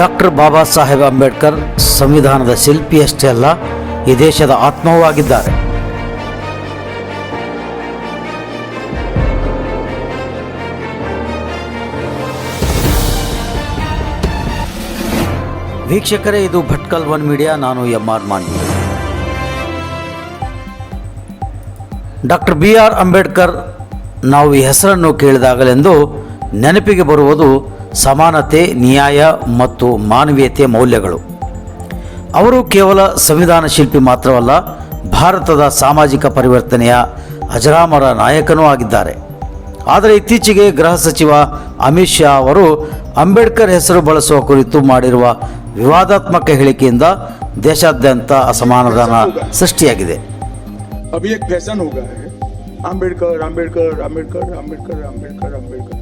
Doctor Baba Saheb Ambedkar ಸಂವಿಧಾನದ ಶಿಲ್ಪಿಯಷ್ಟೇ ಅಲ್ಲ, ಈ ದೇಶದ ಆತ್ಮವೂ ಆಗಿದ್ದಾರೆ. ವೀಕ್ಷಕರೇ, ಇದು ಭಟ್ಕಲ್ ಒನ್ ಮೀಡಿಯಾ, ನಾನು M R Manvi. Doctor B R Ambedkar ನಾವು ಈ ಹೆಸರನ್ನು ಕೇಳಿದಾಗಲೆಂದು ನೆನಪಿಗೆ ಬರುವುದು ಸಮಾನತೆ, ನ್ಯಾಯ ಮತ್ತು ಮಾನವೀಯತೆ ಮೌಲ್ಯಗಳು. ಅವರು ಕೇವಲ ಸಂವಿಧಾನ ಶಿಲ್ಪಿ ಮಾತ್ರವಲ್ಲ, ಭಾರತದ ಸಾಮಾಜಿಕ ಪರಿವರ್ತನೆಯ ಅಜರಾಮರ ನಾಯಕನೂ ಆಗಿದ್ದಾರೆ. ಆದರೆ ಇತ್ತೀಚೆಗೆ ಗೃಹ ಸಚಿವ ಅಮಿತ್ ಶಾ ಅವರು ಅಂಬೇಡ್ಕರ್ ಹೆಸರು ಬಳಸುವ ಕುರಿತು ಮಾಡಿರುವ ವಿವಾದಾತ್ಮಕ ಹೇಳಿಕೆಯಿಂದ ದೇಶಾದ್ಯಂತ ಅಸಮಾಧಾನ ಸೃಷ್ಟಿಯಾಗಿದೆ. ಅಂಬೇಡ್ಕರ್ ಅಂಬೇಡ್ಕರ್ ಅಂಬೇಡ್ಕರ್ ಅಂಬೇಡ್ಕರ್ ಅಂಬೇಡ್ಕರ್ ಅಂಬೇಡ್ಕರ್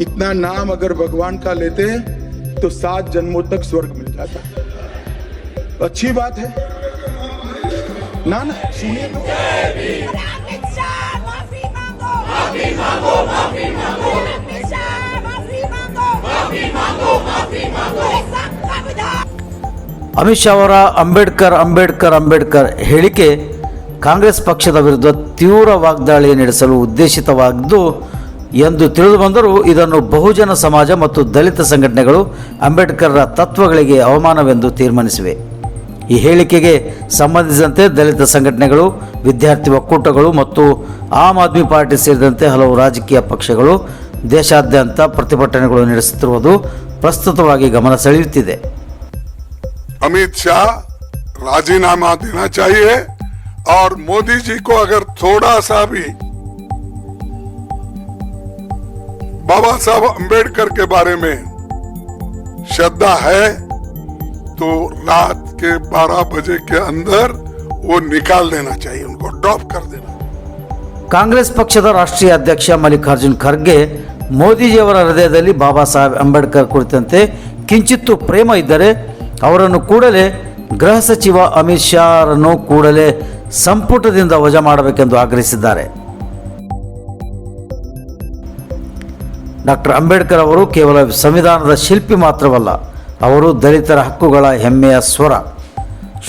इतना नाम अगर भगवान का लेते तो सात जन्मों तक स्वर्ग मिल जाता अच्छी बात है ना ना सुनिए तो अमित शाह माफी मांगो माफी मांगो माफी मांगो अमित शाह माफी मांगो माफी मांगो माफी मांगो संविधान ಅಮಿತ್ ಶಾ ಅವರ ಅಂಬೇಡ್ಕರ್ ಅಂಬೇಡ್ಕರ್ ಅಂಬೇಡ್ಕರ್ ಹೇಳಿಕೆ ಕಾಂಗ್ರೆಸ್ ಪಕ್ಷದ ವಿರುದ್ಧ ತೀವ್ರ ವಾಗ್ದಾಳಿ ನಡೆಸಲು ಉದ್ದೇಶಿತವಾಗಿದ್ದು ಎಂದು ತಿಳಿದು ಬಂದರೂ ಇದನ್ನು ಬಹುಜನ ಸಮಾಜ ಮತ್ತು ದಲಿತ ಸಂಘಟನೆಗಳು ಅಂಬೇಡ್ಕರ್ರ ತತ್ವಗಳಿಗೆ ಅವಮಾನವೆಂದು ತೀರ್ಮಾನಿಸಿವೆ ಈ ಹೇಳಿಕೆಗೆ ಸಂಬಂಧಿಸಿದಂತೆ ದಲಿತ ಸಂಘಟನೆಗಳು ವಿದ್ಯಾರ್ಥಿ ಒಕ್ಕೂಟಗಳು ಮತ್ತು ಆಮ್ ಆದ್ಮಿ ಪಾರ್ಟಿ ಸೇರಿದಂತೆ ಹಲವು ರಾಜಕೀಯ ಪಕ್ಷಗಳು ದೇಶಾದ್ಯಂತ ಪ್ರತಿಭಟನೆಗಳು ನಡೆಸುತ್ತಿರುವುದು ಪ್ರಸ್ತುತವಾಗಿ ಗಮನ ಸೆಳೆಯುತ್ತಿದೆ अमित शाह राजीनामा देना चाहिए और मोदी जी को अगर थोड़ा सा भी बाबा साहब अंबेडकर के बारे में श्रद्धा है तो रात के 12 बजे के अंदर वो निकाल देना चाहिए उनको ड्रॉप कर देना ಕಾಂಗ್ರೆಸ್ ಪಕ್ಷದ ರಾಷ್ಟ್ರೀಯ ಅಧ್ಯಕ್ಷ ಮಲ್ಲಿಕಾರ್ಜುನ್ ಖರ್ಗೆ ಮೋದಿಜಿಯವರ ಹೃದಯದಲ್ಲಿ ಬಾಬಾ ಸಾಹೇಬ್ ಅಂಬೇಡ್ಕರ್ ಕುರಿತಂತೆ ಕಿಂಚಿತ್ತು ಪ್ರೇಮ ಇದ್ದರೆ ಅವರನ್ನು ಕೂಡಲೇ ಗೃಹ ಸಚಿವ ಅಮಿತ್ ಶಾರನ್ನು ಕೂಡಲೇ ಸಂಪುಟದಿಂದ ವಜಾ ಮಾಡಬೇಕೆಂದು ಆಗ್ರಹಿಸಿದ್ದಾರೆ ಡಾಕ್ಟರ್ ಅಂಬೇಡ್ಕರ್ ಅವರು ಕೇವಲ ಸಂವಿಧಾನದ ಶಿಲ್ಪಿ ಮಾತ್ರವಲ್ಲ, ಅವರು ದಲಿತರ ಹಕ್ಕುಗಳ ಹೆಮ್ಮೆಯ ಸ್ವರ.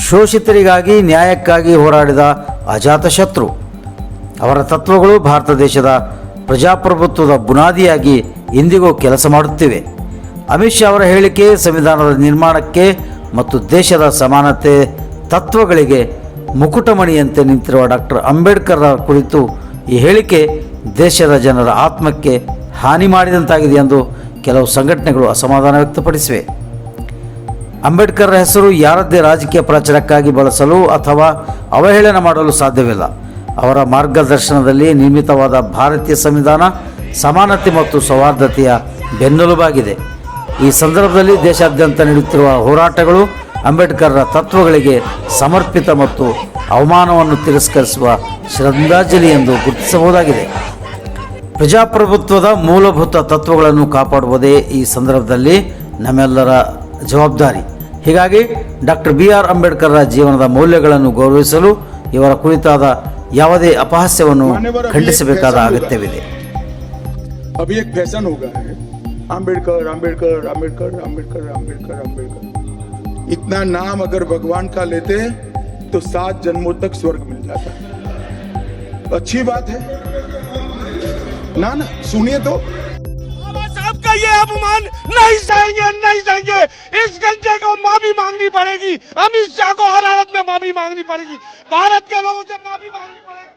ಶೋಷಿತರಿಗಾಗಿ, ನ್ಯಾಯಕ್ಕಾಗಿ ಹೋರಾಡಿದ ಅಜಾತಶತ್ರು ಅವರ ತತ್ವಗಳು ಭಾರತ ದೇಶದ ಪ್ರಜಾಪ್ರಭುತ್ವದ ಬುನಾದಿಯಾಗಿ ಇಂದಿಗೂ ಕೆಲಸ ಮಾಡುತ್ತಿವೆ. ಅಮಿತ್ ಶಾ ಅವರ ಹೇಳಿಕೆ ಸಂವಿಧಾನದ ನಿರ್ಮಾಣಕ್ಕೆ ಮತ್ತು ದೇಶದ ಸಮಾನತೆ ತತ್ವಗಳಿಗೆ ಮುಕುಟಮಣಿಯಂತೆ ನಿಂತಿರುವ ಡಾಕ್ಟರ್ ಅಂಬೇಡ್ಕರ್ ಕುರಿತು ಈ ಹೇಳಿಕೆ ದೇಶದ ಜನರ ಆತ್ಮಕ್ಕೆ ಹಾನಿ ಮಾಡಿದಂತಾಗಿದೆ ಎಂದು ಕೆಲವು ಸಂಘಟನೆಗಳು ಅಸಮಾಧಾನ ವ್ಯಕ್ತಪಡಿಸಿವೆ. ಅಂಬೇಡ್ಕರ್ ಹೆಸರು ಯಾರದ್ದೇ ರಾಜಕೀಯ ಪ್ರಚಾರಕ್ಕಾಗಿ ಬಳಸಲು ಅಥವಾ ಅವಹೇಳನ ಮಾಡಲು ಸಾಧ್ಯವಿಲ್ಲ. ಅವರ ಮಾರ್ಗದರ್ಶನದಲ್ಲಿ ನಿರ್ಮಿತವಾದ ಭಾರತೀಯ ಸಂವಿಧಾನ ಸಮಾನತೆ ಮತ್ತು ಸೌಹಾರ್ದತೆಯ ಬೆನ್ನೆಲುಬಾಗಿದೆ. ಈ ಸಂದರ್ಭದಲ್ಲಿ ದೇಶಾದ್ಯಂತ ನಡೆಯುತ್ತಿರುವ ಹೋರಾಟಗಳು ಅಂಬೇಡ್ಕರ್ರ ತತ್ವಗಳಿಗೆ ಸಮರ್ಪಿತ ಮತ್ತು ಅವಮಾನವನ್ನು ತಿರಸ್ಕರಿಸುವ ಶ್ರದ್ಧಾಂಜಲಿ ಎಂದು ಗುರುತಿಸಬಹುದಾಗಿದೆ. ಪ್ರಜಾಪ್ರಭುತ್ವದ ಮೂಲಭೂತ ತತ್ವಗಳನ್ನು ಕಾಪಾಡುವುದೇ ಈ ಸಂದರ್ಭದಲ್ಲಿ ನಮ್ಮೆಲ್ಲರ ಜವಾಬ್ದಾರಿ ಹೀಗಾಗಿ ಡಾಕ್ಟರ್ ಬಿ ಆರ್ ಅಂಬೇಡ್ಕರ್ರ ಜೀವನದ ಮೌಲ್ಯಗಳನ್ನು ಗೌರವಿಸಲು ಇವರ ಕುರಿತಾದ ಯಾವುದೇ ಅಪಹಾಸ್ಯವನ್ನು ಖಂಡಿಸಬೇಕಾದ ಅಗತ್ಯವಿದೆ अभी एक फैशन हो गया है आम्बेडकर आम्बेडकर आम्बेडकर आम्बेडकर आम्बेडकर आम्बेडकर इतना नाम अगर भगवान का लेते तो सात जन्मों तक स्वर्ग मिल जाता अच्छी बात है ना ना सुनिए तो। का ये अपमान नहीं सहेंगे नहीं सहेंगे इस गंजे को माफ़ी मांगनी पड़ेगी। अमित शाह को हर हालत में माफ़ी मांगनी पड़ेगी। भारत के लोगों से माफ़ी मांगनी पड़ेगी।